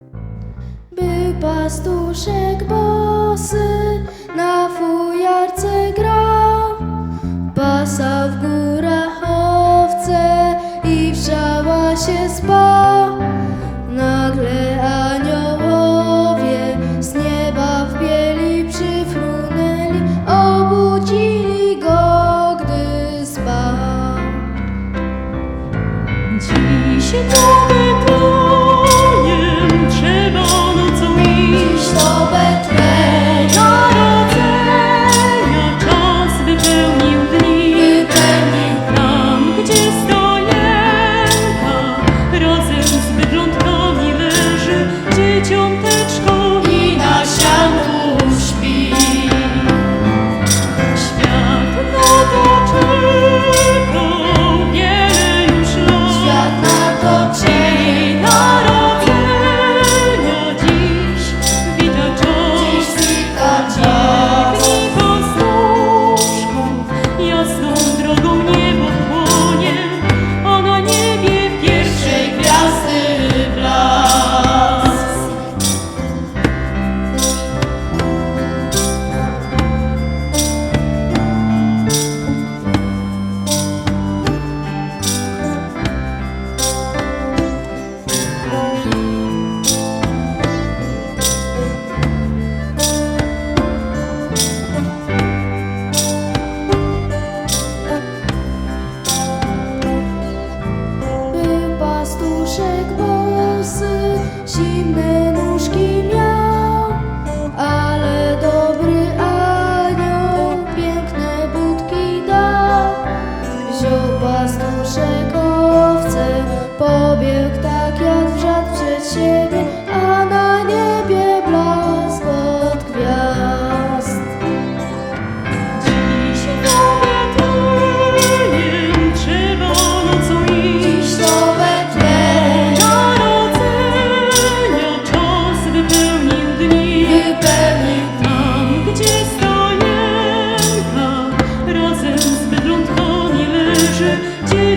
Był pastuszek bosy, na fujarce grał, pasał w górach owce i w szała się spał. Nagle aniołowie z nieba w bieli przyfrunęli, obudzili go, gdy spał. Dziś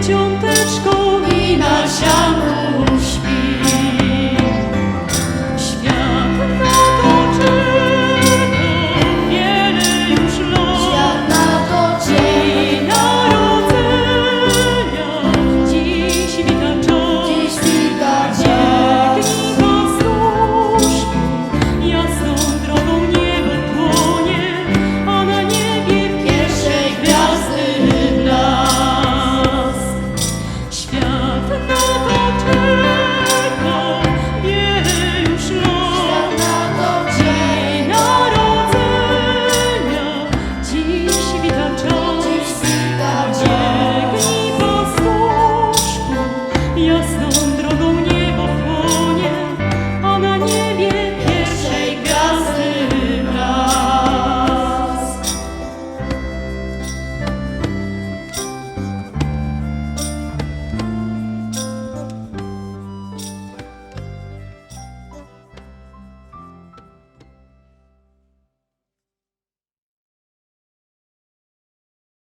dzieciąteczko i na sianku.